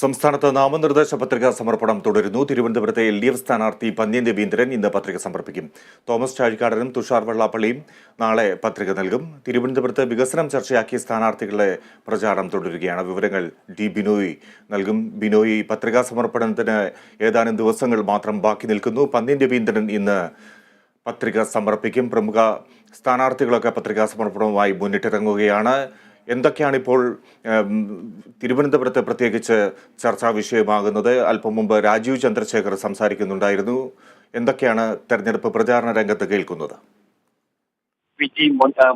സംസ്ഥാനത്ത് നാമനിർദ്ദേശ പത്രിക സമർപ്പണം തുടരുന്നു. തിരുവനന്തപുരത്തെ എൽ ഡി എഫ് സ്ഥാനാർത്ഥി പന്ന്യൻ രവീന്ദ്രൻ ഇന്ന് പത്രിക സമർപ്പിക്കും. തോമസ് ചാഴിക്കാടനും തുഷാർ വെള്ളാപ്പള്ളിയും നാളെ പത്രിക നൽകും. തിരുവനന്തപുരത്ത് വികസനം ചർച്ചയാക്കിയ സ്ഥാനാർത്ഥികളുടെ പ്രചാരണം തുടരുകയാണ്. വിവരങ്ങൾ ഡി ബിനോയി നൽകും. ബിനോയി പത്രികാ സമർപ്പണത്തിന് ഏതാനും ദിവസങ്ങൾ മാത്രം ബാക്കി നിൽക്കുന്നു. പന്ന്യൻ രവീന്ദ്രൻ ഇന്ന് പത്രിക സമർപ്പിക്കും. പ്രമുഖ സ്ഥാനാർത്ഥികളൊക്കെ പത്രികാ സമർപ്പണവുമായി മുന്നിട്ടിറങ്ങുകയാണ്. എന്തൊക്കെയാണ് ഇപ്പോൾ തിരുവനന്തപുരത്ത് പ്രത്യേകിച്ച് ചർച്ചാ വിഷയമാകുന്നത്? അല്പം മുമ്പ് രാജീവ് ചന്ദ്രശേഖർ സംസാരിക്കുന്നുണ്ടായിരുന്നു. എന്തൊക്കെയാണ് തെരഞ്ഞെടുപ്പ് പ്രചാരണ രംഗത്ത് കേൾക്കുന്നത്? വിജി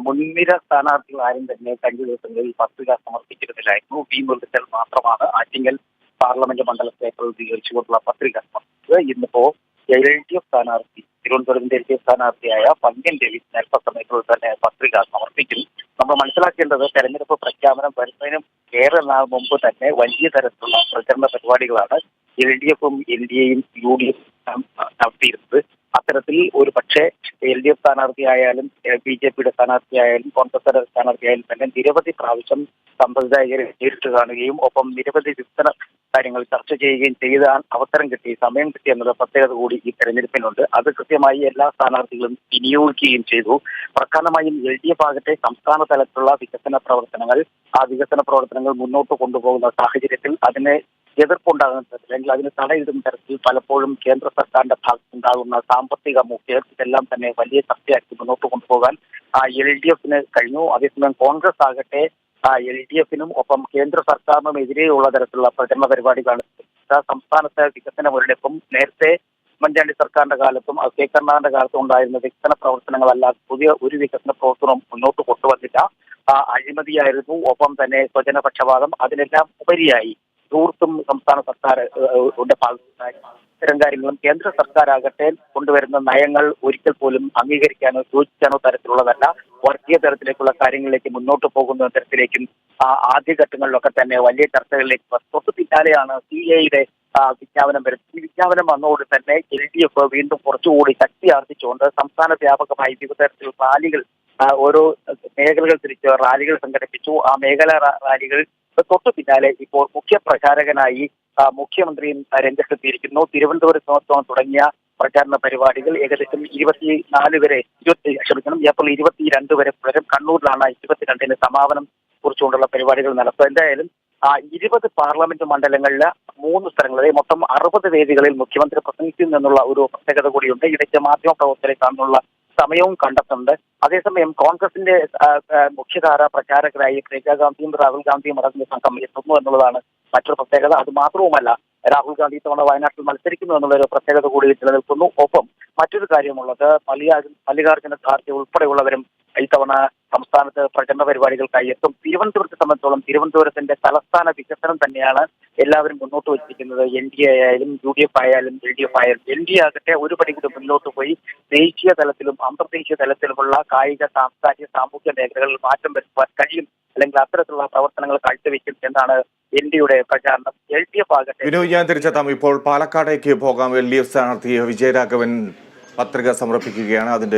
മുൻനിര സ്ഥാനാർത്ഥികൾ ആരും തന്നെ കഴിഞ്ഞ ദിവസങ്ങളിൽ പത്രിക സമർപ്പിച്ചിരുന്നില്ലായിരുന്നു. വി മുരളീധരൻ മാത്രമാണ് ആറ്റിങ്ങൽ പാർലമെന്റ് മണ്ഡലത്തെ പ്രതികരിച്ചുകൊണ്ടുള്ള പത്രിക സമർപ്പിച്ചത്. ഇന്നിപ്പോ എൽ ഡി എഫ് സ്ഥാനാർത്ഥി തിരുവനന്തപുരത്തിന്റെ എൽ ഡി എഫ് സ്ഥാനാർത്ഥിയായ പങ്കൻ രവി അല്പസമയത്തുള്ളിൽ തന്നെ നമ്മൾ മനസ്സിലാക്കേണ്ടത് തെരഞ്ഞെടുപ്പ് പ്രഖ്യാപനം വരുന്നതിനും ഏറെ മുമ്പ് തന്നെ വലിയ തരത്തിലുള്ള പ്രചരണ പരിപാടികളാണ് എൽ ഡി എഫും എൻ ഡി എയും യു ഡി എഫും നടത്തിയിരുന്നത്. അത്തരത്തിൽ ഒരു പക്ഷേ എൽ ഡി എഫ് സ്ഥാനാർത്ഥിയായാലും ബി ജെ പിയുടെ സ്ഥാനാർത്ഥിയായാലും കോൺഗ്രസ് സ്ഥാനാർത്ഥിയായാലും തന്നെ നിരവധി പ്രാവശ്യം സമ്പ്രദായകരെ നേരിട്ട് കാണുകയും ഒപ്പം നിരവധി വികസന കാര്യങ്ങൾ ചർച്ച ചെയ്യുകയും ചെയ്ത അവസരം കിട്ടി സമയം കിട്ടി എന്നുള്ള പ്രത്യേകത കൂടി ഈ തെരഞ്ഞെടുപ്പിനുണ്ട്. അത് കൃത്യമായി എല്ലാ സ്ഥാനാർത്ഥികളും വിനിയോഗിക്കുകയും ചെയ്തു. പ്രധാനമായും എൽ ഡി എഫ് ആകട്ടെ സംസ്ഥാന തലത്തിലുള്ള വികസന പ്രവർത്തനങ്ങൾ ആ വികസന പ്രവർത്തനങ്ങൾ മുന്നോട്ട് കൊണ്ടുപോകുന്ന സാഹചര്യത്തിൽ അതിനെ എതിർപ്പുണ്ടാകുന്ന തരത്തിൽ അല്ലെങ്കിൽ അതിന് തടയിടുന്ന തരത്തിൽ പലപ്പോഴും കേന്ദ്ര സർക്കാരിന്റെ ഭാഗത്തുണ്ടാകുന്ന സാമ്പത്തിക മുഖ്യതെല്ലാം തന്നെ വലിയ ചർച്ചയാക്കി മുന്നോട്ട് കൊണ്ടുപോകാൻ എൽ ഡി എഫിന് കഴിഞ്ഞു. അതേസമയം കോൺഗ്രസ് ആകട്ടെ എൽ ഡി എഫിനും ഒപ്പം കേന്ദ്ര സർക്കാരിനും എതിരെയുള്ള തരത്തിലുള്ള പ്രചരണ പരിപാടികളാണ് സംസ്ഥാനത്തെ വികസന മുരടിപ്പും നേരത്തെ ഉമ്മൻചാണ്ടി സർക്കാരിന്റെ കാലത്തും കെ കരുണാകരന്റെ കാലത്തും ഉണ്ടായിരുന്ന വികസന പ്രവർത്തനങ്ങളല്ല പുതിയ ഒരു വികസന പ്രവർത്തനവും മുന്നോട്ട് കൊണ്ടുവന്നില്ല അഴിമതിയായിരുന്നു ഒപ്പം തന്നെ സ്വജനപക്ഷപാതം അതിനെല്ലാം ഉപരിയായി ദൂർത്തും സംസ്ഥാന സർക്കാർ ഭാഗത്തുനിന്നായി ഇത്തരം കാര്യങ്ങളും കേന്ദ്ര സർക്കാരാകട്ടെ കൊണ്ടുവരുന്ന നയങ്ങൾ ഒരിക്കൽ പോലും അംഗീകരിക്കാനോ യോജിക്കാനോ തരത്തിലുള്ളതല്ല. വർഗീയ തരത്തിലേക്കുള്ള കാര്യങ്ങളിലേക്ക് മുന്നോട്ട് പോകുന്ന തരത്തിലേക്കും ആദ്യഘട്ടങ്ങളിലൊക്കെ തന്നെ വലിയ ചർച്ചകളിലേക്ക് തൊട്ട് പിന്നാലെയാണ് സി എയുടെ വിജ്ഞാപനം വരുന്നത്. ഈ വിജ്ഞാപനം വന്നതോടെ തന്നെ എൽ ഡി എഫ് വീണ്ടും കുറച്ചുകൂടി ശക്തി ആർജിച്ചുകൊണ്ട് സംസ്ഥാന വ്യാപകമായി വിവിധ തരത്തിൽ റാലികൾ ഓരോ മേഖലകൾ തിരിച്ച് റാലികൾ സംഘടിപ്പിച്ചു. ആ മേഖല റാലികൾ തൊട്ടു പിന്നാലെ ഇപ്പോൾ മുഖ്യ പ്രചാരകനായി മുഖ്യമന്ത്രിയും രംഗത്തെത്തിയിരിക്കുന്നു. തിരുവനന്തപുരത്ത് തുടങ്ങിയ പ്രചാരണ പരിപാടികൾ ഏകദേശം ഇരുപത്തിനാല് വരെ ഇരുപത്തി ക്ഷമിക്കണം ഏപ്രിൽ ഇരുപത്തിരണ്ട് വരെ വരും കണ്ണൂരിലാണ് ഇരുപത്തിരണ്ടിന് സമാപനം കുറിച്ചുകൊണ്ടുള്ള പരിപാടികൾ നടത്തുക. എന്തായാലും ഇരുപത് പാർലമെന്റ് മണ്ഡലങ്ങളിൽ മൂന്ന് സ്ഥലങ്ങളിൽ മൊത്തം അറുപത് വേദികളിൽ മുഖ്യമന്ത്രി പ്രസംഗിക്കുന്നു എന്നുള്ള ഒരു പ്രത്യേകത കൂടിയുണ്ട്. ഇടയ്ക്ക് മാധ്യമ പ്രവർത്തകരെ കാണുന്നുള്ള സമയവും കണ്ടെത്തുന്നുണ്ട്. അതേസമയം കോൺഗ്രസിന്റെ മുഖ്യധാര പ്രചാരകരായി പ്രിയങ്കാ ഗാന്ധിയും രാഹുൽ ഗാന്ധിയും അടങ്ങുന്ന സംഘം എത്തുന്നു എന്നുള്ളതാണ് മറ്റൊരു പ്രത്യേകത അത് മാത്രവുമല്ല രാഹുൽ ഗാന്ധി ഇത്തവണ വയനാട്ടിൽ മത്സരിക്കുന്നു എന്നുള്ള ഒരു പ്രത്യേകത കൂടി നിലനിൽക്കുന്നു. ഒപ്പം മറ്റൊരു കാര്യമുള്ളത് മല്ലികാർജുൻ മല്ലികാർജുന ഖാർഗെ ഉൾപ്പെടെയുള്ളവരും ഇത്തവണ സംസ്ഥാനത്ത് പ്രചരണ പരിപാടികൾക്കായി എത്തും തിരുവനന്തപുരത്തെ സംബന്ധിച്ചോളം തിരുവനന്തപുരത്തിന്റെ തലസ്ഥാന വികസനം തന്നെയാണ് എല്ലാവരും മുന്നോട്ട് വച്ചിരിക്കുന്നത്. എൻ ഡി എ ആയാലും യു ഡി എഫ് ആയാലും എൽ ഡി എഫ് ആയാലും എൻ ഡി ആകട്ടെ ഒരു പടി കൂടി മുന്നോട്ട് പോയി ദേശീയ തലത്തിലും അന്തർദേശീയ തലത്തിലുമുള്ള കായിക സാംസ്കാരിക സാമൂഹ്യ മേഖലകളിൽ മാറ്റം വരുത്തുവാൻ കഴിയും. അല്ലെങ്കിൽ അത്തരത്തിലുള്ള പ്രവർത്തനങ്ങൾ കാഴ്ചവെക്കും എന്നാണ് എൻ ഡിയുടെ പ്രചാരണം എൽ ഡി എഫ് ആകട്ടെ. വിനോദ് ഞാൻ തിരിച്ചെത്താം ഇപ്പോൾ പാലക്കാടേക്ക് പോകാം. എൽ ഡി എഫ് സ്ഥാനാർത്ഥി വിജയരാഘവൻ പത്രിക സമർപ്പിക്കുകയാണ്. അതിന്റെ